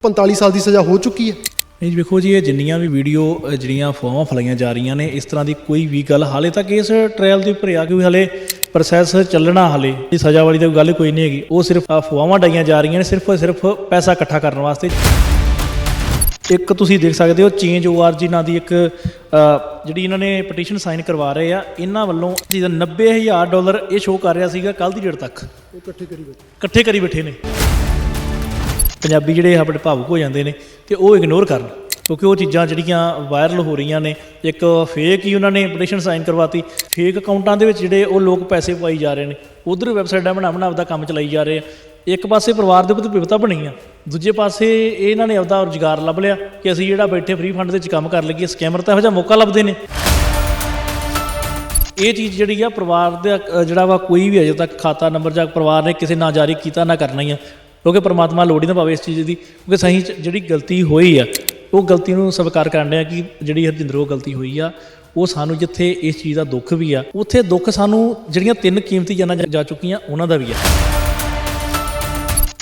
45 ਸਾਲ ਦੀ ਸਜ਼ਾ ਹੋ ਚੁੱਕੀ ਹੈ। ਨਹੀਂ ਜੀ ਵੇਖੋ ਜੀ ਇਹ ਜਿੰਨੀਆਂ ਵੀ ਵੀਡੀਓ ਅ, ਜਿਹੜੀਆਂ ਫੋਮਾਂ ਫਲਾਈਆਂ ਜਾ ਰਹੀਆਂ ਨੇ ਇਸ ਤਰ੍ਹਾਂ ਦੀ ਕੋਈ ਵੀ ਗੱਲ ਹਾਲੇ ਤੱਕ ਇਸ ਟ੍ਰਾਇਲ ਦੇ ਉੱਪਰ ਆ ਕਿ ਹਲੇ ਪ੍ਰੋਸੈਸ ਚੱਲਣਾ ਹਲੇ ਇਹ ਸਜ਼ਾ ਵਾਲੀ ਤਾਂ ਗੱਲ ਕੋਈ ਨਹੀਂ ਹੈਗੀ। ਉਹ ਸਿਰਫ ਅਫਵਾਹਾਂ ਡਾਈਆਂ ਜਾ ਰਹੀਆਂ ਨੇ ਸਿਰਫ ਸਿਰਫ ਪੈਸਾ ਇਕੱਠਾ ਕਰਨ ਵਾਸਤੇ। ਇੱਕ ਤੁਸੀਂ ਦੇਖ ਸਕਦੇ ਹੋ ਚੇਂਜ ਓਆਰਜੀ ਨਾਂ ਦੀ ਇੱਕ ਅ, ਜਿਹੜੀ ਇਹਨਾਂ ਨੇ ਪਟੀਸ਼ਨ ਸਾਈਨ ਕਰਵਾ ਰਹੇ ਆ ਇਹਨਾਂ ਵੱਲੋਂ ਜਿਹਦਾ 90000 ਡਾਲਰ ਇਹ ਸ਼ੋਅ ਕਰ ਰਿਹਾ ਸੀਗਾ ਕੱਲ ਦੀ ਡੇਟ ਤੱਕ। ਇਕੱਠੇ ਕਰੀ ਬੈਠੇ। ਇਕੱਠੇ ਕਰੀ ਬੈਠੇ ਨੇ। ਪੰਜਾਬੀ ਜਿਹੜੇ ਆਪਣੇ ਭਾਵੁਕ ਹੋ ਜਾਂਦੇ ਨੇ ਤੇ ਉਹ ਇਗਨੋਰ ਕਰਨ, ਕਿਉਂਕਿ ਉਹ ਚੀਜ਼ਾਂ ਜਿਹੜੀਆਂ ਵਾਇਰਲ ਹੋ ਰਹੀਆਂ ਨੇ, ਇੱਕ ਫੇਕ ਹੀ ਉਹਨਾਂ ਨੇ ਪਟੀਸ਼ਨ ਸਾਈਨ ਕਰਵਾਤੀ ਫੇਕ ਅਕਾਊਂਟਾਂ ਦੇ ਵਿੱਚ ਜਿਹੜੇ ਉਹ ਲੋਕ ਪੈਸੇ ਪਾਈ ਜਾ ਰਹੇ ਨੇ, ਉਧਰ ਵੈਬਸਾਈਟਾਂ ਬਣਾ ਬਣਾ ਆਪਦਾ ਕੰਮ ਚਲਾਈ ਜਾ ਰਹੇ ਆ, ਇੱਕ ਪਾਸੇ ਪਰਿਵਾਰ ਦੇ ਉੱਤੇ ਵਿਪਤਾ ਬਣੀ ਆ, ਦੂਜੇ ਪਾਸੇ ਇਹਨਾਂ ਨੇ ਆਪਦਾ ਰੁਜ਼ਗਾਰ ਲੱਭ ਲਿਆ ਕਿ ਅਸੀਂ ਜਿਹੜਾ ਬੈਠੇ ਫ੍ਰੀ ਫੰਡ ਦੇ ਵਿੱਚ ਕੰਮ ਕਰ ਲਈਏ ਸਕੈਮਰ ਤਾਂ ਇਹੋ ਜਿਹਾ ਮੌਕਾ ਲੱਭਦੇ ਨੇ। ਇਹ ਚੀਜ਼ ਜਿਹੜੀ ਆ ਪਰਿਵਾਰ ਦਾ ਜਿਹੜਾ ਵਾ ਕੋਈ ਵੀ ਅਜੇ ਤੱਕ ਖਾਤਾ ਨੰਬਰ ਜਾਂ ਪਰਿਵਾਰ ਨੇ ਕਿਸੇ ਨਾ ਜਾਰੀ ਕੀਤਾ ਨਾ ਕਰਨਾ ਹੀ ਆ ਕਿਉਂਕਿ ਪਰਮਾਤਮਾ ਲੋੜ ਹੀ ਨਾ ਪਾਵੇ ਇਸ ਚੀਜ਼ ਦੀ, ਕਿਉਂਕਿ ਸਹੀ ਚ ਜਿਹੜੀ ਗਲਤੀ ਹੋਈ ਆ, ਉਹ ਗਲਤੀ ਨੂੰ ਸਵੀਕਾਰ ਕਰਨ ਆ ਕਿ ਜਿਹੜੀ ਹਰਜਿੰਦਰ ਉਹ ਗਲਤੀ ਹੋਈ ਆ, ਉਹ ਸਾਨੂੰ ਜਿੱਥੇ ਇਸ ਚੀਜ਼ ਦਾ ਦੁੱਖ ਵੀ ਆ, ਉੱਥੇ ਦੁੱਖ ਸਾਨੂੰ ਜਿਹੜੀਆਂ ਤਿੰਨ ਕੀਮਤੀ ਜਾਨਾਂ ਜਾ- ਚੁੱਕੀਆਂ, ਉਹਨਾਂ ਦਾ ਵੀ ਆ।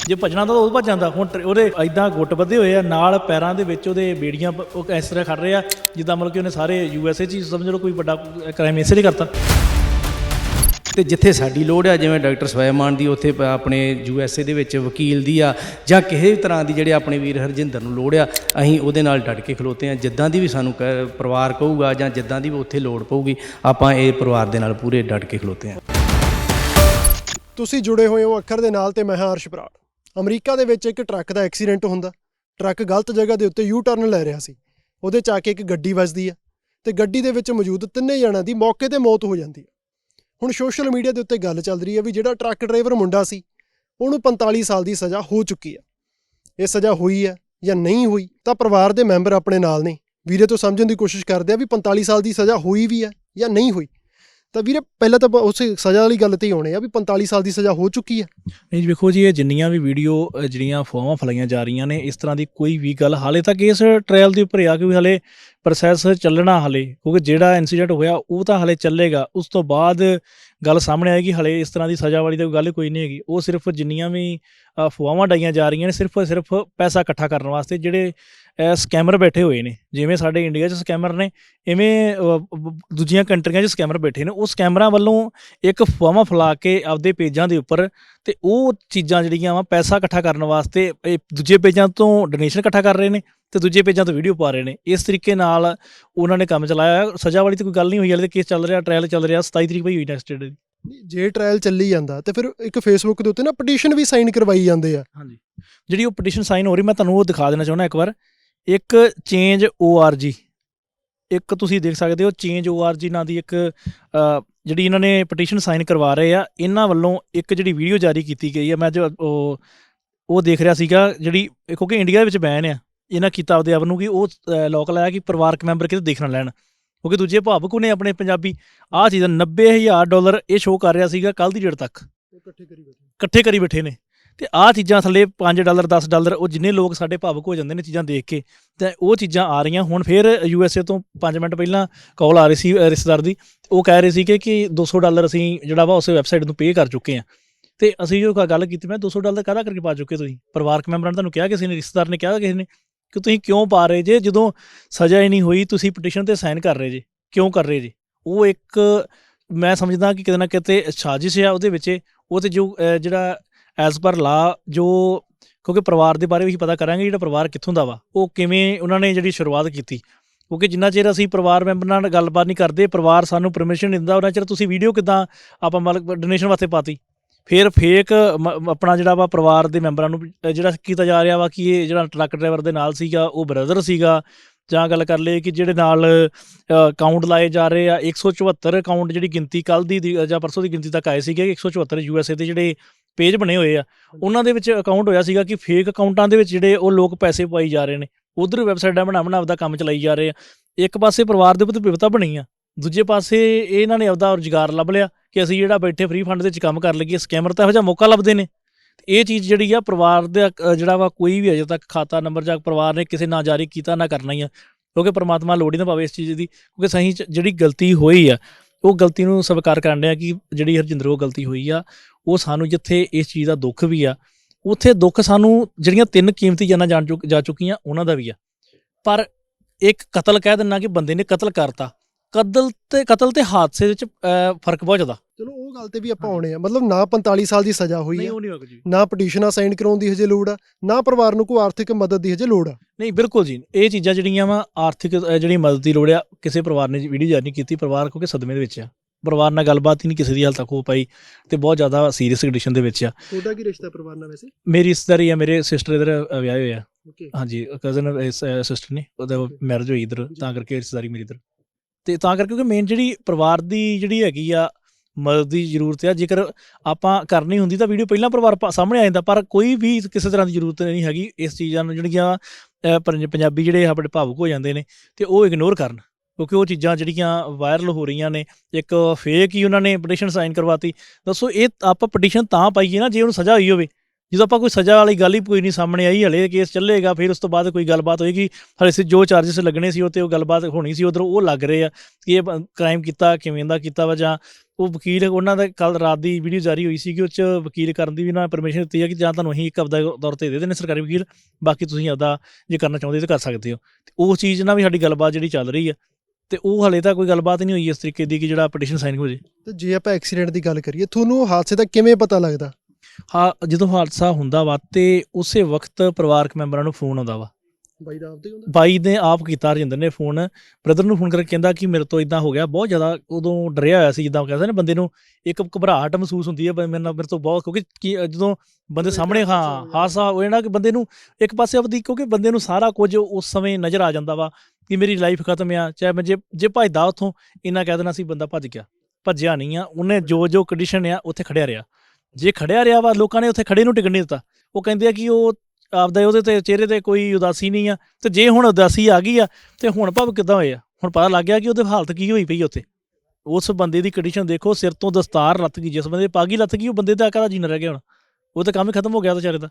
ਜੇ ਭੱਜਣਾ ਤਾਂ ਉਹ ਭੱਜ ਜਾਂਦਾ, ਹੁਣ ਉਹਦੇ ਐਦਾਂ ਗੁੱਟ ਬੱਧੇ ਹੋਏ ਆ, ਨਾਲ ਪੈਰਾਂ ਦੇ ਵਿੱਚ ਉਹਦੇ ਬੇੜੀਆਂ ਉਹ ਇਸ ਤਰ੍ਹਾਂ ਖੜ ਰਹੇ ਆ, ਜਿੱਦਾਂ ਮਤਲਬ ਕਿ ਉਹਨੇ ਸਾਰੇ ਯੂ ਐਸ ਏ ਚ ਹੀ ਸਮਝ ਲਓ ਕੋਈ ਵੱਡਾ ਕ੍ਰਾਈਮ ਇਸੇ ਲਈ ਕਰਤਾ। ਤੇ ਜਿੱਥੇ ਸਾਡੀ ਲੋੜ ਆ, ਜਿਵੇਂ ਡਾਕਟਰ ਸਵੈਮਾਨ ਦੀ ਉੱਥੇ ਆਪਣੇ ਯੂ ਐਸ ਏ ਦੇ ਵਿੱਚ ਵਕੀਲ ਦੀ ਆ, ਜਾਂ ਕਿਸੇ ਵੀ ਤਰ੍ਹਾਂ ਦੀ ਜਿਹੜੇ ਆਪਣੇ ਵੀਰ ਹਰਜਿੰਦਰ ਨੂੰ ਲੋੜ ਆ, ਅਸੀਂ ਉਹਦੇ ਨਾਲ ਡਟ ਕੇ ਖਲੋਤੇ ਆ। ਜਿੱਦਾਂ ਦੀ ਵੀ ਸਾਨੂੰ ਕਹਿ- ਪਰਿਵਾਰ ਕਹੂਗਾ ਜਾਂ ਜਿੱਦਾਂ ਦੀ ਵੀ ਉੱਥੇ ਲੋੜ ਪਊਗੀ, ਆਪਾਂ ਇਹ ਪਰਿਵਾਰ ਦੇ ਨਾਲ ਪੂਰੇ ਡਟ ਕੇ ਖਲੋਤੇ ਆ। ਤੁਸੀਂ ਜੁੜੇ ਹੋਏ ਹੋ ਅੱਖਰ ਦੇ ਨਾਲ ਤੇ ਮੈਂ ਹਾਂ ਅਰਸ਼ ਬਰਾੜ ਅਮਰੀਕਾ ਦੇ ਵਿੱਚ ਇੱਕ ਟਰੱਕ ਦਾ ਐਕਸੀਡੈਂਟ ਹੁੰਦਾ। ਟਰੱਕ ਗਲਤ ਜਗ੍ਹਾ ਦੇ ਉੱਤੇ ਯੂ ਟਰਨ ਲੈ ਰਿਹਾ ਸੀ। ਉਹਦੇ ਚ ਆ ਕੇ ਇੱਕ ਗੱਡੀ ਵੱਜਦੀ ਆ ਤੇ ਗੱਡੀ ਦੇ ਵਿੱਚ ਮੌਜੂਦ ਤਿੰਨੇ ਜਣਾਂ ਦੀ ਮੌਕੇ ਤੇ ਮੌਤ ਹੋ ਜਾਂਦੀ ਹੈ ਹੁਣ ਸੋਸ਼ਲ ਮੀਡੀਆ ਦੇ ਉੱਤੇ ਗੱਲ ਚੱਲ ਰਹੀ ਹੈ ਵੀ ਜਿਹੜਾ ਟਰੱਕ ਡਰਾਈਵਰ ਮੁੰਡਾ ਸੀ, ਉਹਨੂੰ 45 ਸਾਲ ਦੀ ਸਜ਼ਾ ਹੋ ਚੁੱਕੀ ਹੈ। ਇਹ ਸਜ਼ਾ ਹੋਈ ਹੈ ਜਾਂ ਨਹੀਂ ਹੋਈ, ਤਾਂ ਪਰਿਵਾਰ ਦੇ ਮੈਂਬਰ ਆਪਣੇ ਨਾਲ ਨੇ। ਵੀਰੇ ਤੋਂ ਸਮਝਣ ਦੀ ਕੋਸ਼ਿਸ਼ ਕਰਦੇ ਆ ਵੀ 45 ਸਾਲ ਦੀ ਸਜ਼ਾ ਹੋਈ ਵੀ ਹੈ ਜਾਂ ਨਹੀਂ ਹੋਈ। ਤਾਂ ਵੀਰੇ, ਪਹਿਲਾਂ ਤਾਂ ਆਪਾਂ ਸਜ਼ਾ ਵਾਲੀ ਗੱਲ ਤੇ ਹੀ ਆਉਣੇ ਆ ਵੀ 45 ਸਾਲ ਦੀ ਸਜ਼ਾ ਹੋ ਚੁੱਕੀ ਹੈ ਨਹੀਂ ਜੀ, ਵੇਖੋ ਜੀ, ਇਹ ਜਿੰਨੀਆਂ ਵੀ ਵੀਡੀਓ ਜਿਹੜੀਆਂ ਫੋਰਮਾਂ ਫਲਾਈਆਂ ਜਾ ਰਹੀਆਂ ਨੇ, ਇਸ ਤਰ੍ਹਾਂ ਦੀ ਕੋਈ ਵੀ ਗੱਲ ਹਾਲੇ ਤੱਕ ਇਸ ਟ੍ਰਾਇਲ ਦੇ ਉੱਪਰ ਆ ਕਿ ਹਾਲੇ ਪ੍ਰੋਸੈਸ ਚੱਲਣਾ ਹਾਲੇ, ਕਿਉਂਕਿ ਜਿਹੜਾ ਇਨਸੀਡੈਂਟ ਹੋਇਆ, ਉਹ ਤਾਂ ਹਾਲੇ ਚੱਲੇਗਾ। ਉਸ ਤੋਂ ਬਾਅਦ ਗੱਲ ਸਾਹਮਣੇ ਆਏਗੀ, ਹਲੇ ਇਸ ਤਰ੍ਹਾਂ ਦੀ ਸਜ਼ਾ ਵਾਲੀ ਤਾਂ ਕੋਈ ਗੱਲ ਕੋਈ ਨਹੀਂ ਹੈਗੀ। ਉਹ ਸਿਰਫ ਜਿੰਨੀਆਂ ਵੀ ਅਫਵਾਹਾਂ ਡਾਈਆਂ ਜਾ ਰਹੀਆਂ ਨੇ, ਸਿਰਫ ਸਿਰਫ ਪੈਸਾ ਇਕੱਠਾ ਕਰਨ ਵਾਸਤੇ ਜਿਹੜੇ ਸਕੈਮਰ ਬੈਠੇ ਹੋਏ ਨੇ। ਜਿਵੇਂ ਸਾਡੇ ਇੰਡੀਆ 'ਚ ਸਕੈਮਰ ਨੇ, ਇਵੇਂ ਦੂਜੀਆਂ ਕੰਟਰੀਆਂ 'ਚ ਸਕੈਮਰ ਬੈਠੇ ਨੇ। ਉਹ ਸਕੈਮਰਾਂ ਵੱਲੋਂ ਇੱਕ ਅਫਵਾਹਾਂ ਫੈਲਾ ਕੇ ਆਪਦੇ ਪੇਜਾਂ ਦੇ ਉੱਪਰ ਤੇ ਉਹ ਚੀਜ਼ਾਂ ਜਿਹੜੀਆਂ ਵਾ ਪੈਸਾ ਇਕੱਠਾ ਕਰਨ ਵਾਸਤੇ ਇਹ ਦੂਜੇ ਪੇਜਾਂ ਤੋਂ ਡੋਨੇਸ਼ਨ ਇਕੱਠਾ ਕਰ ਰਹੇ ਨੇ ਤੇ ਦੂਜੇ ਪੇਜਾਂ ਤੋਂ ਵੀਡੀਓ ਪਾ ਰਹੇ ਨੇ। ਇਸ ਤਰੀਕੇ ਨਾਲ ਉਹਨਾਂ ਨੇ ਕੰਮ ਚਲਾਇਆ। ਸਜ਼ਾ ਵਾਲੀ ਤਾਂ ਕੋਈ ਗੱਲ ਨਹੀਂ ਹੋਈ ਹਲੇ ਕੇਸ ਚੱਲ ਰਿਹਾ ਟ੍ਰਾਇਲ ਚੱਲ ਰਿਹਾ 27 ਤਰੀਕ ਪਈ ਹੋਈ ਨੈਕਸਟ ਡੇ ਦੀ। ਜੇ ਟ੍ਰਾਇਲ ਚੱਲੀ ਜਾਂਦਾ ਤੇ ਫਿਰ ਇੱਕ ਫੇਸਬੁੱਕ ਦੇ ਉੱਤੇ ਨਾ ਪਟੀਸ਼ਨ ਵੀ ਸਾਈਨ ਕਰਵਾਈ ਜਾਂਦੇ ਆ। ਹਾਂਜੀ। ਜਿਹੜੀ ਉਹ ਪਟੀਸ਼ਨ ਸਾਈਨ ਹੋ ਰਹੀ ਮੈਂ ਤੁਹਾਨੂੰ ਉਹ ਦਿਖਾ ਦੇਣਾ ਚਾਹੁੰਦਾ ਇੱਕ ਵਾਰ। ਇੱਕ ਚੇਂਜ ORG ਇੱਕ ਤੁਸੀਂ ਦੇਖ ਸਕਦੇ ਹੋ ਚੇਂਜ ORG ਨਾਂ ਦੀ ਇੱਕ ਜਿਹੜੀ ਇਹਨਾਂ ਨੇ ਪਟੀਸ਼ਨ ਸਾਈਨ ਕਰਵਾ ਰਹੇ ਆ ਇਹਨਾਂ ਵੱਲੋਂ ਇੱਕ ਜਿਹੜੀ ਵੀਡੀਓ ਜਾਰੀ ਕੀਤੀ ਗਈ ਹੈ ਮੈਂ ਜੋ ਉਹ ਉਹ ਦੇਖ ਰਿਹਾ ਸੀਗਾ ਜਿਹੜੀ ਕਿਉਂਕਿ ਇੰਡੀਆ ਦੇ ਵਿੱਚ ਬੈਨ ਆ ਇਹਨਾਂ ਕੀਤਾ ਆਪਦੇ ਆਪ ਨੂੰ ਕਿ ਉਹ ਲੋਕ ਲਾਇਆ ਕਿ ਪਰਿਵਾਰਕ ਮੈਂਬਰ ਕਿਤੇ ਦੇਖ ਨਾ ਲੈਣ। ਕਿਉਂਕਿ ਦੂਜੇ ਭਾਵੁਕ ਨੇ ਆਪਣੇ ਪੰਜਾਬੀ ਆਹ ਚੀਜ਼ 90000 ਡਾਲਰ ਇਹ ਸ਼ੋਅ ਕਰ ਰਿਹਾ ਸੀਗਾ ਕੱਲ ਦੀ ਡੇਟ ਤੱਕ। ਇਕੱਠੇ ਕਰੀ ਬੈਠੇ। ਇਕੱਠੇ ਕਰੀ ਬੈਠੇ ਨੇ। ਤੇ ਆਹ ਚੀਜ਼ਾਂ ਥੱਲੇ 5 ਡਾਲਰ 10 ਡਾਲਰ, ਉਹ ਜਿੰਨੇ ਲੋਕ ਸਾਡੇ ਭਾਵਕ ਹੋ ਜਾਂਦੇ ਨੇ ਚੀਜ਼ਾਂ ਦੇਖ ਕੇ, ਤੇ ਉਹ ਚੀਜ਼ਾਂ ਆ ਰਹੀਆਂ। ਹੁਣ ਫਿਰ ਯੂ ਐਸ ਏ ਤੋਂ 5 ਮਿੰਟ ਪਹਿਲਾਂ ਕਾਲ ਆ ਰਹੀ ਸੀ ਰਿਸ਼ਤੇਦਾਰ ਦੀ ਉਹ ਕਹਿ ਰਹੇ ਸੀ ਕਿ ਕਿ 200 ਡਾਲਰ ਅਸੀਂ ਜਿਹੜਾ ਵਾ ਉਸ ਵੈਬਸਾਈਟ ਨੂੰ ਪੇ ਕਰ ਚੁੱਕੇ ਆ ਤੇ ਅਸੀਂ ਜੋ ਗੱਲ ਕੀਤੀ, ਮੈਂ 200 ਡਾਲਰ ਕਾਹਦਾ ਕਰਕੇ ਪਾ ਚੁੱਕੇ ਤੁਸੀਂ? ਪਰਿਵਾਰਕ ਮੈਂਬਰਾਂ ਨੇ ਤੁਹਾਨੂੰ ਕਿਹਾ ਕਿਸੇ ਨੇ, ਰਿਸ਼ਤੇਦਾਰ ਨੇ ਕਿਹਾ ਕਿਸੇ ਨੇ ਕਿ ਤੁਸੀਂ ਕਿਉਂ ਪਾ ਰਹੇ ਜੇ? ਜਦੋਂ ਸਜ਼ਾ ਹੀ ਨਹੀਂ ਹੋਈ, ਤੁਸੀਂ ਪਟੀਸ਼ਨ ਤੇ ਸਾਈਨ ਕਰ ਰਹੇ ਜੇ, ਕਿਉਂ ਕਰ ਰਹੇ ਜੇ? ਉਹ ਇੱਕ ਮੈਂ ਸਮਝਦਾ ਕਿ ਕਿਤੇ ਨਾ ਕਿਤੇ ਸਾਜ਼ਿਸ਼ ਆ ਉਹਦੇ ਵਿੱਚ, ਉਹ ਤੇ ਜੋ ਜਿਹੜਾ ਐਜ਼ ਪਰ ਲਾ ਜੋ ਕਿਉਂਕਿ ਪਰਿਵਾਰ ਦੇ ਬਾਰੇ ਵੀ ਅਸੀਂ ਪਤਾ ਕਰਾਂਗੇ ਜਿਹੜਾ ਪਰਿਵਾਰ ਕਿੱਥੋਂ ਦਾ ਵਾ, ਉਹ ਕਿਵੇਂ ਉਹਨਾਂ ਨੇ ਜਿਹੜੀ ਸ਼ੁਰੂਆਤ ਕੀਤੀ। ਕਿਉਂਕਿ ਜਿੰਨਾ ਚਿਰ ਅਸੀਂ ਪਰਿਵਾਰ ਮੈਂਬਰ ਨਾਲ ਗੱਲਬਾਤ ਨਹੀਂ ਕਰਦੇ, ਪਰਿਵਾਰ ਸਾਨੂੰ ਪਰਮਿਸ਼ਨ ਦਿੰਦਾ, ਉਹਨਾਂ ਚਿਰ ਤੁਸੀਂ ਵੀਡੀਓ ਕਿਦਾਂ ਆਪਾਂ ਮਤਲਬ ਡੋਨੇਸ਼ਨ ਵਾਸਤੇ ਪਾਤੀ। ਫਿਰ ਫੇਕ ਆਪਣਾ ਜਿਹੜਾ ਵਾ ਪਰਿਵਾਰ ਦੇ ਮੈਂਬਰਾਂ ਨੂੰ ਜਿਹੜਾ ਕੀਤਾ ਜਾ ਰਿਹਾ ਵਾ ਕਿ ਇਹ ਜਿਹੜਾ ਟਰੱਕ ਡਰਾਈਵਰ ਦੇ ਨਾਲ ਸੀਗਾ, ਉਹ ਬ੍ਰਦਰ ਸੀਗਾ। ਜਾਂ ਗੱਲ ਕਰ ਲਈਏ ਕਿ ਜਿਹੜੇ ਨਾਲ ਅਕਾਊਂਟ ਲਾਏ ਜਾ ਰਹੇ ਆ 174 ਅਕਾਊਂਟ ਜਿਹੜੀ ਗਿਣਤੀ ਕੱਲ ਦੀ, ਦੀ- ਜਾਂ ਪਰਸੋਂ ਦੀ ਗਿਣਤੀ ਤੱਕ ਆਏ ਸੀਗੇ 174 ਯੂਐਸਏ ਦੇ ਜਿਹੜੇ ਪੇਜ ਬਣੇ ਹੋਏ ਆ। ਉਹਨਾਂ ਦੇ ਵਿੱਚ ਅਕਾਊਂਟ ਹੋਇਆ ਸੀਗਾ ਕਿ ਫੇਕ ਅਕਾਊਂਟਾਂ ਦੇ ਵਿੱਚ ਜਿਹੜੇ ਉਹ ਲੋਕ ਪੈਸੇ ਪਾਈ ਜਾ ਰਹੇ ਨੇ। ਉਧਰ ਵੈਬਸਾਈਟਾਂ ਬਣਾ ਬਣਾ ਆਪਦਾ ਕੰਮ ਚਲਾਈ ਜਾ ਰਹੇ ਆ। ਇੱਕ ਪਾਸੇ ਪਰਿਵਾਰ ਦੇ ਉੱਤੇ ਵਿਪਤਾ ਬਣੀ ਆ, ਦੂਜੇ ਪਾਸੇ ਇਹਨਾਂ ਨੇ ਆਪਦਾ ਰੁਜ਼ਗਾਰ ਲੱਭ ਲਿਆ ਕਿ ਅਸੀਂ ਜਿਹੜਾ ਬੈਠੇ ਫ੍ਰੀ ਫੰਡ ਦੇ ਵਿੱਚ ਕੰਮ ਕਰ ਲਈਏ ਸਕੈਮਰ ਤਾਂ ਇਹੋ ਜਿਹਾ ਮੌਕਾ ਲੱਭਦੇ ਨੇ। ਤੇ ਇਹ ਚੀਜ਼ ਜਿਹੜੀ ਆ, ਪਰਿਵਾਰ ਦਾ ਜਿਹੜਾ ਵਾ ਕੋਈ ਵੀ ਅਜੇ ਤੱਕ ਖਾਤਾ ਨੰਬਰ ਜਾਂ ਪਰਿਵਾਰ ਨੇ ਕਿਸੇ ਨਾ ਜਾਰੀ ਕੀਤਾ ਨਾ ਕਰਨਾ ਹੀ ਆ। ਕਿਉਂਕਿ ਪਰਮਾਤਮਾ ਲੋੜ ਹੀ ਨਾ ਪਾਵੇ ਇਸ ਚੀਜ਼ ਦੀ, ਕਿਉਂਕਿ ਸਹੀ ਜਿਹੜੀ ਗਲਤੀ ਹੋਈ ਆ ਉਹ ਗਲਤੀ ਨੂੰ ਸਵੀਕਾਰ ਕਰਨ ਡਿਆ ਕਿ ਜਿਹੜੀ ਹਰਜਿੰਦਰ ਗਲਤੀ ਹੋਈ ਆ, ਉਹ ਸਾਨੂੰ ਜਿੱਥੇ ਇਸ ਚੀਜ਼ ਦਾ ਦੁੱਖ ਵੀ ਆ, ਉੱਥੇ ਦੁੱਖ ਸਾਨੂੰ ਜਿਹੜੀਆਂ ਤਿੰਨ ਕੀਮਤੀ ਜਾਨਾਂ ਜਾਣ ਚੁੱਕ, ਜਾ ਚੁੱਕੀਆਂ, ਉਹਨਾਂ ਦਾ ਵੀ ਆ। ਪਰ ਇੱਕ ਕਤਲ ਕਹਿ ਦਿੰਨਾ ਕਿ ਬੰਦੇ ਨੇ ਕਤਲ ਕਰਤਾ। ਕਤਲ ਤੇ ਕਤਲ ਤੇ ਹਾਦਸੇ ਵਿੱਚ ਫ਼ਰਕ ਬਹੁਤ ਜ਼ਿਆਦਾ। ਚਲੋ ਉਹ ਗੱਲ ਤੇ ਵੀ ਆਪਾਂ ਆਉਣੇ ਆ। ਮਤਲਬ ਨਾ 45 ਸਾਲ ਦੀ ਸਜ਼ਾ ਹੋਈ ਨਹੀਂ ਆ। ਉਹ ਨਹੀਂ ਹੋਗਾ ਜੀ ਨਾ ਪਟੀਸ਼ਨਾਂ ਸਾਈਨ ਕਰਾਉਣ ਦੀ ਹਜੇ ਲੋੜ ਆ ਨਾ ਪਰਿਵਾਰ ਨੂੰ ਕੋਈ ਆਰਥਿਕ ਮਦਦ ਦੀ ਹਜੇ ਲੋੜ ਆ। ਨਹੀਂ ਬਿਲਕੁਲ ਜੀ। ਇਹ ਚੀਜ਼ਾਂ ਜਿਹੜੀਆਂ ਵਾ ਆਰਥਿਕ ਜਿਹੜੀ ਮਦਦ ਦੀ ਲੋੜ ਆ ਕਿਸੇ ਪਰਿਵਾਰ ਨੇ ਵੀਡੀਓ ਜਾਰੀ ਨਹੀਂ ਕੀਤੀ ਪਰਿਵਾਰ ਕਿਉਂਕਿ ਸਦਮੇ ਦੇ ਵਿੱਚ ਆ। ਪਰਿਵਾਰ ਨਾਲ ਗੱਲਬਾਤ ਹੀ ਨਹੀਂ ਕਿਸੇ ਦੀ ਹਾਲ ਤੱਕ ਹੋ ਪਾਈ ਤੇ ਬਹੁਤ ਜ਼ਿਆਦਾ ਸੀਰੀਅਸ ਕੰਡੀਸ਼ਨ ਦੇ ਵਿੱਚ ਆ। ਤੁਹਾਡਾ ਕੀ ਰਿਸ਼ਤਾ ਪਰਿਵਾਰ ਨਾਲ ਵੈਸੇ? ਮੇਰੀ ਰਿਸ਼ਤੇਦਾਰੀ ਆ ਮੇਰੇ ਸਿਸਟਰ ਇਧਰ ਵਿਆਹੇ ਹੋਏ ਆ। ਓਕੇ ਹਾਂਜੀ ਕਜ਼ਨ ਸਿਸਟਰ ਨੇ ਉਹਦਾ ਮੈਰਿਜ ਹੋਈ ਇਧਰ ਤਾਂ ਕਰਕੇ ਰਿਸ਼ਤੇਦਾਰੀ ਮੇਰੀ ਇਧਰ। ਤੇ ਤਾਂ ਕਰਕੇ ਕਿਉਂਕਿ ਮੇਨ ਜਿਹੜੀ ਪਰਿਵਾਰ ਦੀ ਜਿਹੜੀ ਹੈਗੀ ਆ, ਮਦਦ ਦੀ ਜ਼ਰੂਰਤ ਆ, ਜੇਕਰ ਆਪਾਂ ਕਰਨੀ ਹੁੰਦੀ ਤਾਂ ਵੀਡੀਓ ਪਹਿਲਾਂ ਪਰਿਵਾਰ ਪਾ- ਸਾਹਮਣੇ ਆ ਜਾਂਦਾ, ਪਰ ਕੋਈ ਵੀ ਕਿਸੇ ਤਰ੍ਹਾਂ ਦੀ ਜ਼ਰੂਰਤ ਨਹੀਂ ਹੈਗੀ, ਇਸ ਚੀਜ਼ਾਂ ਨੂੰ ਜਿਹੜੀਆਂ ਪੰਜ- ਪੰਜਾਬੀ ਜਿਹੜੇ ਆਪਣੇ ਭਾਵੁਕ ਹੋ ਜਾਂਦੇ ਨੇ ਤੇ ਉਹ ਇਗਨੋਰ ਕਰਨ, ਕਿਉਂਕਿ ਉਹ ਚੀਜ਼ਾਂ ਜਿਹੜੀਆਂ ਵਾਇਰਲ ਹੋ ਰਹੀਆਂ ਨੇ, ਇੱਕ ਫੇਕ ਹੀ ਉਹਨਾਂ ਨੇ ਪਟੀਸ਼ਨ ਸਾਈਨ ਕਰਵਾਤੀ। ਦੱਸੋ, ਇਹ ਆਪਾਂ ਪਟੀਸ਼ਨ ਤਾਂ ਪਾਈਏ ਨਾ, ਜੇ ਉਹਨੂੰ ਸਜ਼ਾ ਹੋਈ ਹੋਵੇ ਜਦੋਂ ਆਪਾਂ ਕੋਈ ਸਜ਼ਾ ਵਾਲੀ ਗੱਲ ਹੀ ਕੋਈ ਨਹੀਂ ਸਾਹਮਣੇ ਆਈ, ਹਲੇ ਕੇਸ ਚੱਲੇਗਾ, ਫਿਰ ਉਸ ਤੋਂ ਬਾਅਦ ਕੋਈ ਗੱਲਬਾਤ ਹੋਏਗੀ। ਹਲੇ ਸੇ ਜੋ ਚਾਰजेस ਲੱਗਣੇ ਸੀ, ਉਹ ਤੇ ਉਹ ਗੱਲਬਾਤ ਹੋਣੀ ਸੀ, ਉਧਰ ਉਹ ਲੱਗ ਰਹੇ ਆ ਕਿ ਇਹ ਕ੍ਰਾਈਮ ਕੀਤਾ, ਕਿਵੇਂ ਦਾ ਕੀਤਾ ਵਾ, ਜਾਂ ਉਹ ਵਕੀਲ ਉਹਨਾਂ ਦਾ ਕੱਲ ਰਾਤ ਦੀ ਵੀਡੀਓ ਜਾਰੀ ਹੋਈ ਸੀ ਕਿ ਉਹ ਚ ਵਕੀਲ ਕਰਨ ਦੀ ਵੀ ਉਹਨਾਂ ਪਰਮਿਸ਼ਨ ਦਿੱਤੀ ਹੈ ਕਿ ਜਾਂ ਤੁਹਾਨੂੰ ਅਸੀਂ ਇੱਕ ਹਫ਼ਤਾ ਤੌਰ ਤੇ ਦੇ ਦੇਣੇ ਸਰਕਾਰੀ ਵਕੀਲ, ਬਾਕੀ ਤੁਸੀਂ ਆਪਦਾ ਜੇ ਕਰਨਾ ਚਾਹੁੰਦੇ ਤਾਂ ਕਰ ਸਕਦੇ ਹੋ। ਤੇ ਉਹ ਚੀਜ਼ ਨਾਲ ਵੀ ਸਾਡੀ ਗੱਲਬਾਤ ਜਿਹੜੀ ਚੱਲ ਰਹੀ ਆ, ਤੇ ਉਹ ਹਲੇ ਤਾਂ ਕੋਈ ਗੱਲਬਾਤ ਨਹੀਂ ਹੋਈ ਇਸ ਤਰੀਕੇ ਦੀ ਕਿ ਜਿਹੜਾ ਪਟੀਸ਼ਨ ਸਾਈਨ ਹੋ ਜੇ। ਤੇ ਜੇ ਆਪਾਂ ਐਕਸੀਡੈਂਟ ਦੀ ਗੱਲ ਕਰੀਏ, ਤੁਹਾਨੂੰ ਹਾਦਸੇ ਦਾ ਕਿਵੇਂ ਪਤਾ ਲੱਗਦਾ? ਹਾਂ ਜਦੋਂ ਹਾਦਸਾ ਹੁੰਦਾ ਵਾ ਤੇ ਉਸੇ ਵਕਤ ਪਰਿਵਾਰਕ ਮੈਂਬਰਾਂ ਨੂੰ ਫੋਨ ਆਉਂਦਾ ਵਾ। ਬਾਈ ਦਾ ਆਪਦੇ ਹੁੰਦਾ? ਬਾਈ ਨੇ ਆਪ ਕੀਤਾ ਰਜਿੰਦਰ ਨੇ ਫੋਨ। ਬ੍ਰਦਰ ਨੂੰ ਫੋਨ ਕਰਕੇ ਕਹਿੰਦਾ ਕਿ ਮੇਰੇ ਤੋਂ ਇਦਾਂ ਹੋ ਗਿਆ ਬਹੁਤ ਜ਼ਿਆਦਾ ਉਦੋਂ ਡਰਿਆ ਹੋਇਆ ਸੀ ਜਿੱਦਾਂ ਕਹਿੰਦੇ ਨੇ ਬੰਦੇ ਨੂੰ ਇੱਕ ਘਬਰਾਹਟ ਮਹਿਸੂਸ ਹੁੰਦੀ ਹੈ ਮੇਰੇ ਨਾਲ ਮੇਰੇ ਤੋਂ ਬਹੁਤ ਕਿਉਂਕਿ ਕੀ- ਜਦੋਂ ਬੰਦੇ ਸਾਹਮਣੇ ਹਾਂ। ਹਾਸਾ ਹੋ ਜਾਣਾ ਕਿ ਬੰਦੇ ਨੂੰ ਇੱਕ ਪਾਸੇ ਆਪਦੀ ਕਿਉਂਕਿ ਬੰਦੇ ਨੂੰ ਸਾਰਾ ਕੁਝ ਉਸ ਸਮੇਂ ਨਜ਼ਰ ਆ ਜਾਂਦਾ ਵਾ ਕਿ ਮੇਰੀ ਲਾਈਫ ਖਤਮ ਆ ਚਾਹੇ ਮੈਂ ਜੇ ਜੇ ਭੱਜਦਾ ਉੱਥੋਂ ਇੰਨਾ ਕਹਿ ਦੇਣਾ ਸੀ ਬੰਦਾ ਭੱਜ ਗਿਆ। ਭੱਜਿਆ ਨਹੀਂ ਆ ਉਹਨੇ ਜੋ ਜੋ ਕੰਡੀਸ਼ਨ ਆ ਉੱਥੇ ਖੜਿਆ ਰਿਹਾ। ਜੇ ਖੜਿਆ ਰਿਹਾ ਵਾ, ਲੋਕਾਂ ਨੇ ਉੱਥੇ ਖੜੇ ਨੂੰ ਟਿਕਣ ਨਹੀਂ ਦਿੱਤਾ। ਉਹ ਕਹਿੰਦੇ ਆ ਕਿ ਉਹ ਆਪਦਾ ਉਹਦੇ ਤੇ ਚਿਹਰੇ ਤੇ ਕੋਈ ਉਦਾਸੀ ਨਹੀਂ ਆ। ਤੇ ਜੇ ਹੁਣ ਉਦਾਸੀ ਆ ਗਈ ਆ, ਤੇ ਹੁਣ ਭਾਵ ਕਿੱਦਾਂ ਹੋਏ ਆ ਹੁਣ ਪਤਾ ਲੱਗ ਗਿਆ ਕਿ ਉਹਦੇ ਹਾਲਤ ਕੀ ਹੋਈ ਪਈ ਉੱਥੇ। ਉਸ ਬੰਦੇ ਦੀ ਕੰਡੀਸ਼ਨ ਦੇਖੋ, ਸਿਰ ਤੋਂ ਦਸਤਾਰ ਲੱਥ ਗਈ। ਜਿਸ ਬੰਦੇ ਪਾਗੀ ਲੱਥ ਗਈ, ਉਹ ਬੰਦੇ ਦਾ ਕਾਹਦਾ ਜੀਣਾ ਰਹਿ ਗਿਆ ਹੁਣ। ਉਹ ਤਾਂ ਕੰਮ ਹੀ ਖਤਮ ਹੋ ਗਿਆ ਵਿਚਾਰੇ ਦਾ।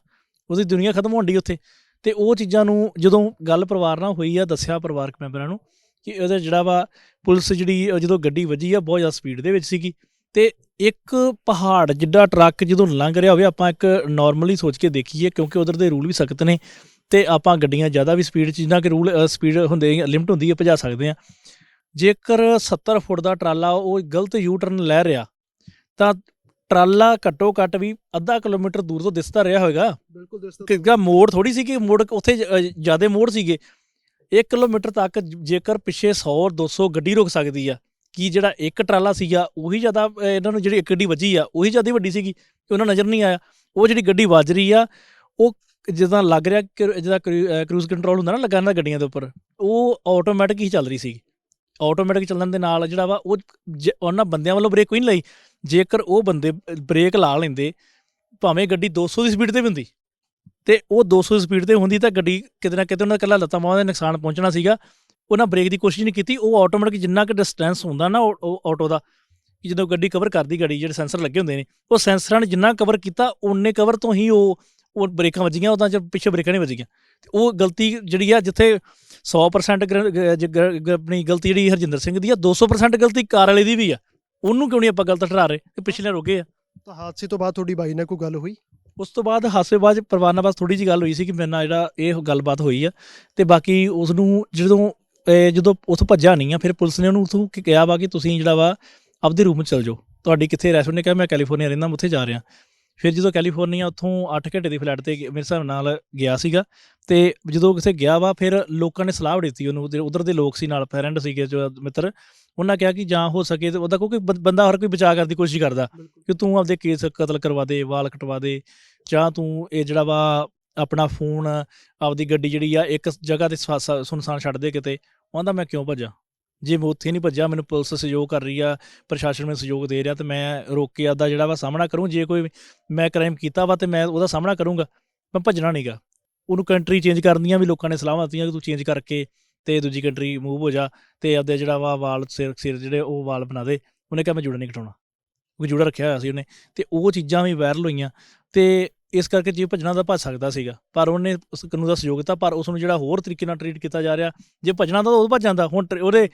ਉਹਦੀ ਦੁਨੀਆ ਖਤਮ ਹੋਣ ਡਈ ਉੱਥੇ। ਤੇ ਉਹ ਚੀਜ਼ਾਂ ਨੂੰ ਜਦੋਂ ਗੱਲ ਪਰਿਵਾਰ ਨਾਲ ਹੋਈ ਆ, ਦੱਸਿਆ ਪਰਿਵਾਰਕ ਮੈਂਬਰਾਂ ਨੂੰ ਕਿ ਉਹਦਾ ਜਿਹੜਾ ਵਾ ਪੁਲਿਸ ਜਿਹੜੀ ਜਦੋਂ ਗੱਡੀ ਵੱਜੀ ਆ, ਬਹੁਤ ਜ਼ਿਆਦਾ ਸਪੀਡ ਦੇ ਵਿੱਚ ਸੀਗੀ। ਤੇ ਇੱਕ ਪਹਾੜ ਜਿੱਡਾ ਟਰੱਕ ਜਦੋਂ ਲੰਘ ਰਿਹਾ ਹੋਵੇ ਆਪਾਂ ਇੱਕ ਨਾਰਮਲੀ ਸੋਚ ਕੇ ਦੇਖੀਏ ਕਿਉਂਕਿ ਉਧਰ ਦੇ ਰੂਲ ਵੀ ਸਖਤ ਨੇ ਤੇ ਆਪਾਂ ਗੱਡੀਆਂ ਜ਼ਿਆਦਾ ਵੀ ਸਪੀਡ 'ਚ ਜਿੰਨਾ ਕਿ ਰੂਲ ਸਪੀਡ ਹੁੰਦੇ ਲਿਮਟ ਹੁੰਦੀ ਹੈ ਭਜਾ ਸਕਦੇ ਆ। ਜੇਕਰ 70 ਫੁੱਟ ਦਾ ਟਰਾਲਾ ਉਹ ਗਲਤ ਯੂ ਟਰਨ ਲੈ ਰਿਹਾ ਤਾਂ ਟਰਾਲਾ ਘੱਟੋ ਘੱਟ ਵੀ ਅੱਧਾ ਕਿਲੋਮੀਟਰ ਦੂਰ ਤੋਂ ਦਿਸਦਾ ਰਿਹਾ ਹੋਵੇਗਾ ਬਿਲਕੁਲ ਦੋਸਤੋ ਕਿਉਂਕਿ ਮੋੜ ਥੋੜੀ ਸੀ ਕਿ ਮੋੜ ਉੱਥੇ ਜ਼ਿਆਦਾ ਮੋੜ ਸੀਗੇ। 1 ਕਿਲੋਮੀਟਰ ਤੱਕ ਜੇਕਰ ਪਿੱਛੇ 100 200 ਗੱਡੀ ਰੁਕ ਸਕਦੀ ਆ ਕੀ ਜਿਹੜਾ ਇੱਕ ਟਰਾਲਾ ਸੀਗਾ, ਉਹੀ ਜ਼ਿਆਦਾ ਇਹਨਾਂ ਨੂੰ ਜਿਹੜੀ ਇੱਕ ਗੱਡੀ ਵੱਜੀ ਆ, ਉਹੀ ਜ਼ਿਆਦਾ ਵੱਡੀ ਸੀਗੀ ਕਿ ਉਹਨਾਂ ਨਜ਼ਰ ਨਹੀਂ ਆਇਆ। ਉਹ ਜਿਹੜੀ ਗੱਡੀ ਵੱਜ ਰਹੀ ਆ, ਉਹ ਜਿੱਦਾਂ ਲੱਗ ਰਿਹਾ ਕਿ ਜਿਹਦਾ ਕਰੂਜ਼ ਕੰਟਰੋਲ ਹੁੰਦਾ ਨਾ ਲੱਗਾ ਇਹਨਾਂ ਗੱਡੀਆਂ ਦੇ ਉੱਪਰ, ਉਹ ਆਟੋਮੈਟਿਕ ਹੀ ਚੱਲ ਰਹੀ ਸੀ ਆਟੋਮੈਟਿਕ ਚੱਲਣ ਦੇ ਨਾਲ ਜਿਹੜਾ ਵਾ, ਉਹ ਜ- ਉਹਨਾਂ ਬੰਦਿਆਂ ਵੱਲੋਂ ਬ੍ਰੇਕ ਕੋਈ ਨਹੀਂ ਲਈ। ਜੇਕਰ ਉਹ ਬੰਦੇ ਬ੍ਰੇਕ ਲਾ ਲੈਂਦੇ, ਭਾਵੇਂ ਗੱਡੀ 200 ਦੀ ਸਪੀਡ ਤੇ ਵੀ ਹੁੰਦੀ, ਤੇ ਉਹ 200 ਦੀ ਸਪੀਡ ਤੇ ਹੁੰਦੀ ਤਾਂ ਗੱਡੀ ਕਿਤੇ ਨਾ ਕਿਤੇ ਉਹਨਾਂ ਦਾ ਇਕੱਲਾ ਲੱਤਾਂ ਬਾਹਾਂ ਦਾ ਨੁਕਸਾਨ ਪਹੁੰਚਣਾ ਸੀਗਾ। ਉਹਨਾਂ ਬ੍ਰੇਕ ਦੀ ਕੋਸ਼ਿਸ਼ ਨਹੀਂ ਕੀਤੀ ਉਹ ਆਟੋਮੈਟਿਕ ਜਿੰਨਾ ਕਿ ਡਿਸਟੈਂਸ ਹੁੰਦਾ ਨਾ ਉਹ- ਆਟੋ ਦਾ ਕਿ ਜਦੋਂ ਗੱਡੀ ਕਵਰ ਕਰਦੀ ਗੱਡੀ ਜਿਹੜੇ ਸੈਂਸਰ ਲੱਗੇ ਹੁੰਦੇ ਨੇ ਉਹ ਸੈਂਸਰਾਂ ਨੇ ਜਿੰਨਾ ਕਵਰ ਕੀਤਾ ਉਨੇ ਕਵਰ ਤੋਂ ਹੀ ਉਹ ਉਹ ਬ੍ਰੇਕਾਂ ਵੱਜੀਆਂ ਉਦਾਂ ਚ ਪਿੱਛੇ ਬ੍ਰੇਕਾਂ ਨਹੀਂ ਵੱਜੀਆਂ। ਤੇ ਉਹ ਗਲਤੀ ਜਿਹੜੀ ਆ ਜਿੱਥੇ 100% ਗਰ- ਗ- ਜ- ਗ- ਗ- ਆਪਣੀ ਗਲਤੀ ਜਿਹੜੀ ਹਰਜਿੰਦਰ ਸਿੰਘ ਦੀ ਆ 200% ਗਲਤੀ ਕਾਰ ਵਾਲੇ ਦੀ ਵੀ ਆ। ਉਹਨੂੰ ਕਿਉਂ ਨਹੀਂ ਆਪਾਂ ਗਲਤ ਠਹਿਰਾ ਰਹੇ ਕਿ ਪਿਛਲੇ ਰੋਗੇ ਆ? ਤਾਂ ਹਾਦਸੇ ਤੋਂ ਬਾਅਦ ਤੁਹਾਡੀ ਬਾਈ ਨਾਲ ਕੋਈ ਗੱਲ ਹੋਈ? ਉਸ ਤੋਂ ਬਾਅਦ ਹਾਸੇ ਬਾਅਦ ਪਰਿਵਾਰ ਨਾਲ ਬਸ ਥੋੜੀ ਜੀ ਗੱਲ ਹੋਈ ਸੀ ਕਿ ਮੇਰੇ ਨਾਲ ਜਿਹੜਾ ਇਹ ਗੱਲਬਾਤ ਹੋਈ ਆ ਤੇ ਬਾਕੀ ਉਸ ਨੂੰ ਜਦੋਂ ਜਦੋਂ ਉੱਥੋਂ ਭੱਜਾ ਨਹੀਂ ਆ ਫਿਰ ਪੁਲਿਸ ਨੇ ਉਹਨੂੰ ਉੱਥੋਂ ਕੀ ਕਿਹਾ ਵਾ ਕਿ ਤੁਸੀਂ ਜਿਹੜਾ ਵਾ ਆਪਦੇ ਰੂਮ 'ਚ ਚਲ ਜਾਓ। ਤੁਹਾਡੀ ਕਿੱਥੇ ਰੈਸਟ ਨੇ ਕਿਹਾ ਮੈਂ ਕੈਲੀਫੋਰਨੀਆ ਰਹਿੰਦਾ ਮੈਂ ਉੱਥੇ ਜਾ ਰਿਹਾ। ਫਿਰ ਜਦੋਂ ਕੈਲੀਫੋਰਨੀਆ ਉੱਥੋਂ 8 ਘੰਟੇ ਦੀ ਫਲਾਈਟ ਤੇ ਮੇਰੇ ਹਿਸਾਬ ਨਾਲ ਗਿਆ ਸੀਗਾ ਤੇ ਜਦੋਂ ਕਿਸੇ ਗਿਆ ਵਾ ਫਿਰ ਲੋਕਾਂ ਨੇ ਸਲਾਹ ਦਿੱਤੀ ਉਹਨੂੰ ਉਧਰ ਦੇ ਲੋਕ ਸੀ ਨਾਲ ਫਰੈਂਡ ਸੀਗੇ ਜੋ ਮਿੱਤਰ ਉਹਨਾਂ ਕਿਹਾ ਕਿ ਜਾਂ ਹੋ ਸਕੇ ਤੇ ਉਹਦਾ ਕਿਉਂਕਿ ਬੰਦਾ ਹਰ ਕੋਈ ਬਚਾਅ ਕਰਨ ਦੀ ਕੋਸ਼ਿਸ਼ ਕਰਦਾ ਕਿ ਤੂੰ ਆਪਦੇ ਕੇਸ ਕਤਲ ਕਰਵਾ ਦੇ ਵਾਲ ਕਟਵਾ ਦੇ ਜਾਂ ਤੂੰ ਇਹ ਜਿਹੜਾ ਵਾ ਆਪਣਾ ਫੋਨ ਆਪਦੀ ਗੱਡੀ ਜਿਹੜੀ ਆ ਇੱਕ ਜਗ੍ਹਾ ਤੇ ਸੁਨਸਾਨ ਛੱਡ ਦੇ ਕਿਤੇ। ਉਹਦਾ ਮੈਂ ਕਿਉਂ ਭੱਜਾਂ? ਜੇ ਮੈਂ ਉੱਥੇ ਨਹੀਂ ਭੱਜਿਆ, ਮੈਨੂੰ ਪੁਲਿਸ ਸਹਿਯੋਗ ਕਰ ਰਹੀ ਆ, ਪ੍ਰਸ਼ਾਸਨ ਮੈਨੂੰ ਸਹਿਯੋਗ ਦੇ ਰਿਹਾ ਤੇ ਮੈਂ ਰੋਕ ਕੇ ਆਪਦਾ ਜਿਹੜਾ ਵਾ ਸਾਹਮਣਾ ਕਰੂੰ। ਜੇ ਕੋਈ ਮੈਂ ਕ੍ਰਾਈਮ ਕੀਤਾ ਵਾ ਤੇ ਮੈਂ ਉਹਦਾ ਸਾਹਮਣਾ ਕਰੂੰਗਾ, ਮੈਂ ਭੱਜਣਾ ਨਹੀਂਗਾ ਉਹਨੂੰ ਕੰਟਰੀ ਚੇਂਜ ਕਰਨ ਦੀਆਂ ਵੀ ਲੋਕਾਂ ਨੇ ਸਲਾਹਾਂ ਦਿੱਤੀਆਂ ਕਿ ਤੂੰ ਚੇਂਜ ਕਰਕੇ ਤੇ ਦੂਜੀ ਕੰਟਰੀ ਮੂਵ ਹੋ ਜਾ ਤੇ ਆਪਦੇ ਜਿਹੜਾ ਵਾ ਵਾਲ ਸਿਰ ਸਿਰ ਜਿਹੜੇ ਉਹ ਵਾਲ ਬਣਾ ਦੇ। ਉਹਨੇ ਕਿਹਾ ਮੈਂ ਜੂੜਾ ਨਹੀਂ ਕਟਾਉਣਾ ਉਹ ਜੂੜਾ ਰੱਖਿਆ ਹੋਇਆ ਸੀ ਉਹਨੇ। ਤੇ ਉਹ ਚੀਜ਼ਾਂ ਵੀ ਵਾਇਰਲ ਹੋਈਆਂ। ਤੇ ਇਸ ਕਰਕੇ ਜੇ ਭੱਜਣਾ ਤਾਂ ਭੱਜ ਸਕਦਾ ਸੀਗਾ, ਪਰ ਉਹਨੇ ਉਸ ਕਾਨੂੰਨ ਦਾ ਸਹਿਯੋਗ ਦਿੱਤਾ, ਪਰ ਉਸ ਨੂੰ ਜਿਹੜਾ ਹੋਰ ਤਰੀਕੇ ਨਾਲ ਟਰੀਟ ਕੀਤਾ ਜਾ ਰਿਹਾ, ਜੇ ਭੱਜਣਾ ਤਾਂ ਉਹ ਭੱਜ ਜਾਂਦਾ, ਹੁਣ ਟਰ- ਉਹਦੇ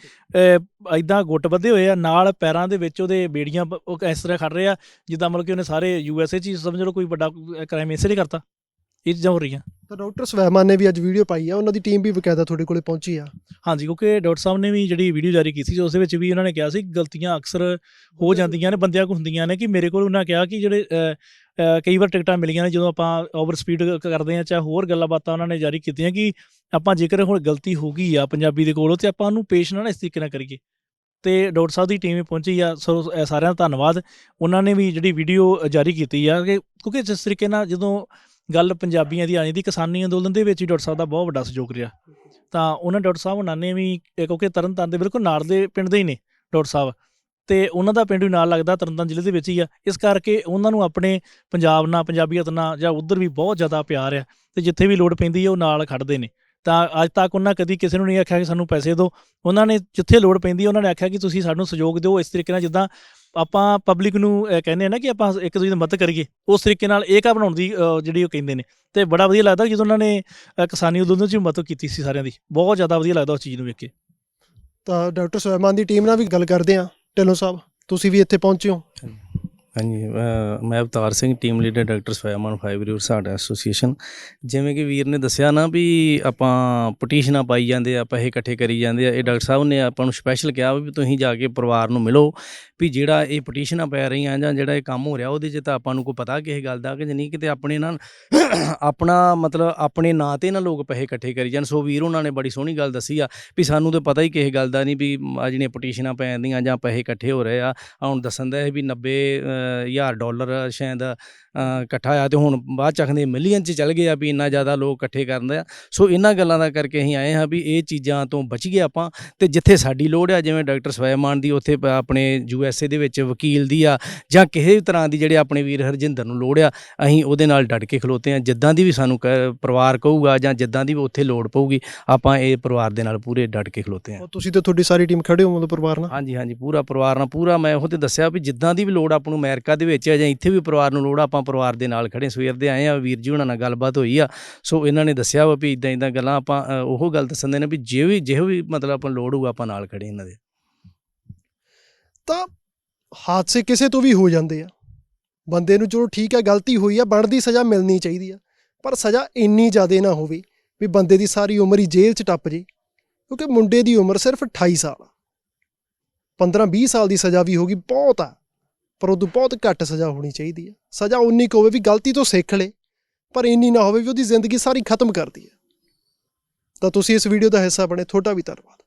ਐਦਾਂ ਗੁੱਟ ਬੱਧੇ ਹੋਏ ਆ, ਨਾਲ ਪੈਰਾਂ ਦੇ ਵਿੱਚ ਉਹਦੇ ਬੇੜੀਆਂ ਬ- ਉਹ ਇਸ ਤਰ੍ਹਾਂ ਖੜ ਰਹੇ ਆ, ਜਿੱਦਾਂ ਮਤਲਬ ਕਿ ਉਹਨੇ ਸਾਰੇ ਯੂਐਸਏ ਚ ਹੀ ਸਮਝ ਲਓ ਕੋਈ ਵੱਡਾ ਕ੍ਰਾਈਮ ਇਸੇ ਲਈ ਕਰਤਾ। ਇਹ ਚੀਜ਼ਾਂ ਹੋ ਰਹੀਆਂ। ਤਾਂ ਡਾਕਟਰ ਸਵੈਮਾਨ ਨੇ ਵੀ ਅੱਜ ਵੀਡੀਓ ਪਾਈ ਆ ਉਹਨਾਂ ਦੀ ਟੀਮ ਵੀ ਬਕਾਇਦਾ ਤੁਹਾਡੇ ਕੋਲੇ ਪਹੁੰਚੀ ਆ। ਹਾਂਜੀ ਕਿਉਂਕਿ ਡਾਕਟਰ ਸਾਹਿਬ ਨੇ ਵੀ ਜਿਹੜੀ ਵੀਡੀਓ ਜਾਰੀ ਕੀਤੀ ਸੀ ਉਸ ਦੇ ਵਿੱਚ ਵੀ ਉਹਨਾਂ ਨੇ ਕਿਹਾ ਸੀ ਗਲਤੀਆਂ ਅਕਸਰ ਹੋ ਜਾਂਦੀਆਂ ਨੇ ਬੰਦਿਆਂ ਕੋਲ ਹੁੰਦੀਆਂ ਨੇ ਕਿ ਮੇਰੇ ਕੋਲ ਉਹਨਾਂ ਕਿਹਾ ਕਿ ਜਿਹੜੇ ਕਈ ਵਾਰ ਟਿਕਟਾਂ ਮਿਲੀਆਂ ਨੇ ਜਦੋਂ ਆਪਾਂ ਓਵਰ ਸਪੀਡ ਕਰਦੇ ਆ ਚਾਹੇ ਹੋਰ ਗੱਲਾਂ ਬਾਤਾਂ ਉਹਨਾਂ ਨੇ ਜਾਰੀ ਕੀਤੀਆਂ ਕਿ ਆਪਾਂ ਜੇਕਰ ਹੁਣ ਗਲਤੀ ਹੋ ਗਈ ਆ ਪੰਜਾਬੀ ਦੇ ਕੋਲੋਂ ਤੇ ਆਪਾਂ ਉਹਨੂੰ ਪੇਸ਼ ਨਾ ਇਸ ਤਰੀਕੇ ਨਾਲ ਕਰੀਏ। ਤੇ ਡਾਕਟਰ ਸਾਹਿਬ ਦੀ ਟੀਮ ਪਹੁੰਚੀ ਆ ਸਾਰਿਆਂ ਦਾ ਧੰਨਵਾਦ। ਉਹਨਾਂ ਨੇ ਵੀ ਜਿਹੜੀ ਵੀਡੀਓ ਜਾਰੀ ਕੀਤੀ ਆ ਕਿ ਕਿਉਂਕਿ ਜਿਸ ਤਰੀਕੇ ਨਾਲ ਜਦੋਂ ਗੱਲ ਪੰਜਾਬੀਆਂ ਦੀ ਆ ਜਾਂਦੀ ਕਿਸਾਨੀ ਅੰਦੋਲਨ ਦੇ ਵਿੱਚ ਹੀ ਡਾਕਟਰ ਸਾਹਿਬ ਦਾ ਬਹੁਤ ਵੱਡਾ ਸਹਿਯੋਗ ਰਿਹਾ। ਤਾਂ ਉਹਨਾਂ ਡਾਕਟਰ ਸਾਹਿਬ, ਉਹਨਾਂ ਨੇ ਵੀ ਇਹ ਕਿਉਂਕਿ ਤਰਨਤਾਰਨ ਦੇ ਬਿਲਕੁਲ ਨਾਲ ਦੇ ਪਿੰਡ ਦੇ ਹੀ ਨੇ ਡਾਕਟਰ ਸਾਹਿਬ। ਤੇ ਉਹਨਾਂ ਦਾ ਪਿੰਡ ਵੀ ਨਾਲ ਲੱਗਦਾ, ਤਰਨਤਾਰਨ ਜ਼ਿਲ੍ਹੇ ਦੇ ਵਿੱਚ ਹੀ ਆ। ਇਸ ਕਰਕੇ ਉਹਨਾਂ ਨੂੰ ਆਪਣੇ ਪੰਜਾਬ ਨਾਲ, ਪੰਜਾਬੀਅਤ ਨਾਲ ਜਾਂ ਉਧਰ ਵੀ ਬਹੁਤ ਜ਼ਿਆਦਾ ਪਿਆਰ ਆ। ਤੇ ਜਿੱਥੇ ਵੀ ਲੋੜ ਪੈਂਦੀ ਹੈ ਉਹ ਨਾਲ ਖੜਦੇ ਨੇ। ਤਾਂ ਅੱਜ ਤੱਕ ਉਹਨਾਂ ਕਦੀ ਕਿਸੇ ਨੂੰ ਨਹੀਂ ਆਖਿਆ ਕਿ ਸਾਨੂੰ ਪੈਸੇ ਦਿਓ। ਉਹਨਾਂ ਨੇ ਜਿੱਥੇ ਲੋੜ ਪੈਂਦੀ ਉਹਨਾਂ ਨੇ ਆਖਿਆ ਕਿ ਤੁਸੀਂ ਸਾਨੂੰ ਸਹਿਯੋਗ ਦਿਓ। ਇਸ ਤਰੀਕੇ ਨਾਲ ਜਿੱਦਾਂ ਆਪਾਂ ਪਬਲਿਕ ਨੂੰ ਕਹਿੰਦੇ ਆ ਨਾ ਕਿ ਆਪਾਂ ਇੱਕ ਦੂਜੇ ਦੀ ਮਦਦ ਕਰੀਏ ਉਸ ਤਰੀਕੇ ਨਾਲ ਏਕਾ ਬਣਾਉਣ ਦੀ ਜਿਹੜੀ ਉਹ ਕਹਿੰਦੇ ਨੇ। ਤੇ ਬੜਾ ਵਧੀਆ ਲੱਗਦਾ ਜਦੋਂ ਉਹਨਾਂ ਨੇ ਕਿਸਾਨੀ ਅੰਦੋਲਨ 'ਚ ਵੀ ਮਦਦ ਕੀਤੀ ਸੀ ਸਾਰਿਆਂ ਦੀ। ਬਹੁਤ ਜ਼ਿਆਦਾ ਵਧੀਆ ਲੱਗਦਾ ਉਸ ਚੀਜ਼ ਨੂੰ ਵੇਖ ਕੇ। ਤਾਂ ਡਾਕਟਰ ਸਵੈਮਾਨ ਦੀ ਟੀਮ ਨਾਲ ਵੀ ਗੱਲ ਕਰਦੇ ਆ ਢਿੱਲੋਂ ਸਾਹਿਬ ਤੁਸੀਂ ਵੀ ਇੱਥੇ ਪਹੁੰਚੇ ਹੋ। ਹਾਂਜੀ ਅ, ਮੈਂ Avtar Singh team leader doctor ਸਵੈਮਨ fibre ਸਾਡਾ ਐਸੋਸੀਏਸ਼ਨ ਜਿਵੇਂ ਕਿ ਵੀਰ ਨੇ ਦੱਸਿਆ ਨਾ ਵੀ ਆਪਾਂ ਪਟੀਸ਼ਨਾਂ ਪਾਈ ਜਾਂਦੇ ਆ ਪੈਸੇ ਇਕੱਠੇ ਕਰੀ ਜਾਂਦੇ ਆ ਇਹ ਡਾਕਟਰ ਸਾਹਿਬ ਨੇ ਆਪਾਂ ਨੂੰ ਸਪੈਸ਼ਲ ਕਿਹਾ ਵੀ ਤੁਸੀਂ ਜਾ ਕੇ ਪਰਿਵਾਰ ਨੂੰ ਮਿਲੋ ਵੀ ਜਿਹੜਾ ਇਹ ਪਟੀਸ਼ਨਾਂ ਪੈ ਰਹੀਆਂ ਜਾਂ ਜਿਹੜਾ ਇਹ ਕੰਮ ਹੋ ਰਿਹਾ ਉਹਦੇ 'ਚ ਤਾਂ ਆਪਾਂ ਨੂੰ ਕੋਈ ਪਤਾ ਕਿਸੇ ਗੱਲ ਦਾ ਕਿ ਨਹੀਂ ਕਿਤੇ ਆਪਣੇ ਨਾਲ ਆਪਣਾ ਮਤਲਬ ਆਪਣੇ ਨਾਂ ਤੇ ਨਾ ਲੋਕ ਪੈਸੇ ਇਕੱਠੇ ਕਰੀ ਜਾਣ। ਸੋ ਵੀਰ ਉਹਨਾਂ ਨੇ ਬੜੀ ਸੋਹਣੀ ਗੱਲ ਦੱਸੀ ਆ ਵੀ ਸਾਨੂੰ ਤਾਂ ਪਤਾ ਹੀ ਕਿਸੇ ਗੱਲ ਦਾ ਨਹੀਂ ਵੀ ਆ ਜਿਹੜੀਆਂ ਪਟੀਸ਼ਨਾਂ ਪੈ ਜਾਂਦੀਆਂ ਜਾਂ ਪੈਸੇ ਇਕੱਠੇ ਹੋ ਰਹੇ ਆ ਹੁਣ ਦੱਸਣ ਦਾ ਇਹ ਵੀ 90 ਹਜ਼ਾਰ ਡਾਲਰ ਸ਼ਾਇਦ ਇਕੱਠਾ ਆ ਤੇ ਹੁਣ ਬਾਅਦ ਚ ਆਖਦੇ ਮਿਲੀਅਨ ਚ ਚੱਲ ਗਏ ਆ ਵੀ ਇੰਨਾ ਜ਼ਿਆਦਾ ਲੋਕ ਇਕੱਠੇ ਕਰਦੇ ਆ। ਸੋ ਇਹਨਾਂ ਗੱਲਾਂ ਦਾ ਕਰਕੇ ਅਸੀਂ ਆਏ ਹਾਂ ਵੀ ਇਹ ਚੀਜ਼ਾਂ ਤੋਂ ਬਚ ਗਏ ਆਪਾਂ ਤੇ ਜਿੱਥੇ ਸਾਡੀ ਲੋੜ ਆ ਜਿਵੇਂ ਡਾਕਟਰ ਸਵੈਮਾਨ ਦੀ ਉੱਥੇ ਆਪਣੇ ਯੂ ਐਸ ਏ ਦੇ ਵਿੱਚ ਵਕੀਲ ਦੀ ਆ ਜਾਂ ਕਿਸੇ ਵੀ ਤਰ੍ਹਾਂ ਦੀ ਜਿਹੜੇ ਆਪਣੇ ਵੀਰ ਹਰਜਿੰਦਰ ਨੂੰ ਲੋੜ ਆ ਅਸੀਂ ਉਹਦੇ ਨਾਲ ਡਟ ਕੇ ਖਲੋਤੇ ਆ। ਜਿੱਦਾਂ ਦੀ ਵੀ ਸਾਨੂੰ ਪਰਿਵਾਰ ਕਹੂਗਾ ਜਾਂ ਜਿੱਦਾਂ ਦੀ ਵੀ ਉੱਥੇ ਲੋੜ ਪਊਗੀ ਆਪਾਂ ਇਹ ਪਰਿਵਾਰ ਦੇ ਨਾਲ ਪੂਰੇ ਡਟ ਕੇ ਖਲੋਤੇ ਆ। ਤੁਸੀਂ ਤੇ ਤੁਹਾਡੀ ਸਾਰੀ ਟੀਮ ਖੜੇ ਹੋ ਮਤਲਬ ਪਰਿਵਾਰ ਨਾਲ? ਹਾਂਜੀ ਹਾਂਜੀ ਪੂਰਾ ਪਰਿਵਾਰ ਨਾਲ ਪੂਰਾ ਮੈਂ ਉਹ ਤੇ ਦੱਸਿਆ ਵੀ ਜਿੱਦਾਂ ਦੀ ਵੀ ਲੋੜ ਆਪਾਂ ਨੂੰ ਅਮਰੀਕਾ ਦੇ ਵਿੱਚ ਆ ਜਾਂ ਇੱਥੇ ਵੀ ਪਰਿਵਾਰ ਨੂੰ ਲੋੜ ਆ, ਆਪਾਂ ਪਰਿਵਾਰ ਦੇ ਨਾਲ ਖੜੇ ਸਵੇਰ ਦੇ ਆਏ ਆ ਵੀਰ ਜੀ ਉਹਨਾਂ ਨਾਲ ਗੱਲਬਾਤ ਹੋਈ ਆ। ਸੋ ਇਹਨਾਂ ਨੇ ਦੱਸਿਆ ਵਾ ਵੀ ਇਦਾਂ ਇਦਾਂ ਗੱਲਾਂ ਆਪਾਂ ਉਹ ਗੱਲ ਦੱਸਣ ਦੇ ਨੇ ਵੀ ਜੇ ਵੀ ਜਿਹੋ ਵੀ ਮਤਲਬ ਆਪਾਂ ਨੂੰ ਲੋੜ ਹੋਊਗਾ ਆਪਾਂ ਨਾਲ ਖੜੇ ਇਹਨਾਂ ਦੇ। ਤਾਂ ਹਾਦਸੇ ਕਿਸੇ ਤੋਂ ਵੀ ਹੋ ਜਾਂਦੇ ਆ। ਬੰਦੇ ਨੂੰ ਚਲੋ ਠੀਕ ਹੈ ਗਲਤੀ ਹੋਈ ਆ ਬਣਦੀ ਸਜ਼ਾ ਮਿਲਣੀ ਚਾਹੀਦੀ ਆ। ਪਰ ਸਜ਼ਾ ਇੰਨੀ ਜ਼ਿਆਦਾ ਨਾ ਹੋਵੇ ਵੀ ਬੰਦੇ ਦੀ ਸਾਰੀ ਉਮਰ ਹੀ ਜੇਲ੍ਹ 'ਚ ਟੱਪ ਜੇ। ਕਿਉਂਕਿ ਮੁੰਡੇ ਦੀ ਉਮਰ ਸਿਰਫ 28 ਸਾਲ ਆ। 15-20 ਸਾਲ ਦੀ ਸਜ਼ਾ ਵੀ ਹੋਗੀ ਬਹੁਤ ਆ। ਪਰ ਉਦੋਂ ਬਹੁਤ ਘੱਟ ਸਜ਼ਾ ਹੋਣੀ ਚਾਹੀਦੀ ਹੈ। ਸਜ਼ਾ ਉਨੀ ਕੁ ਹੋਵੇ ਵੀ ਗਲਤੀ ਤੋਂ ਸਿੱਖ ਲੇ, ਪਰ ਇੰਨੀ ਨਾ ਹੋਵੇ ਵੀ ਉਹਦੀ ਜ਼ਿੰਦਗੀ ਸਾਰੀ ਖਤਮ ਕਰਦੀ ਹੈ ਤਾਂ ਤੁਸੀਂ ਇਸ ਵੀਡੀਓ ਦਾ ਹਿੱਸਾ ਬਣੇ, ਤੁਹਾਡਾ ਵੀ ਧੰਨਵਾਦ।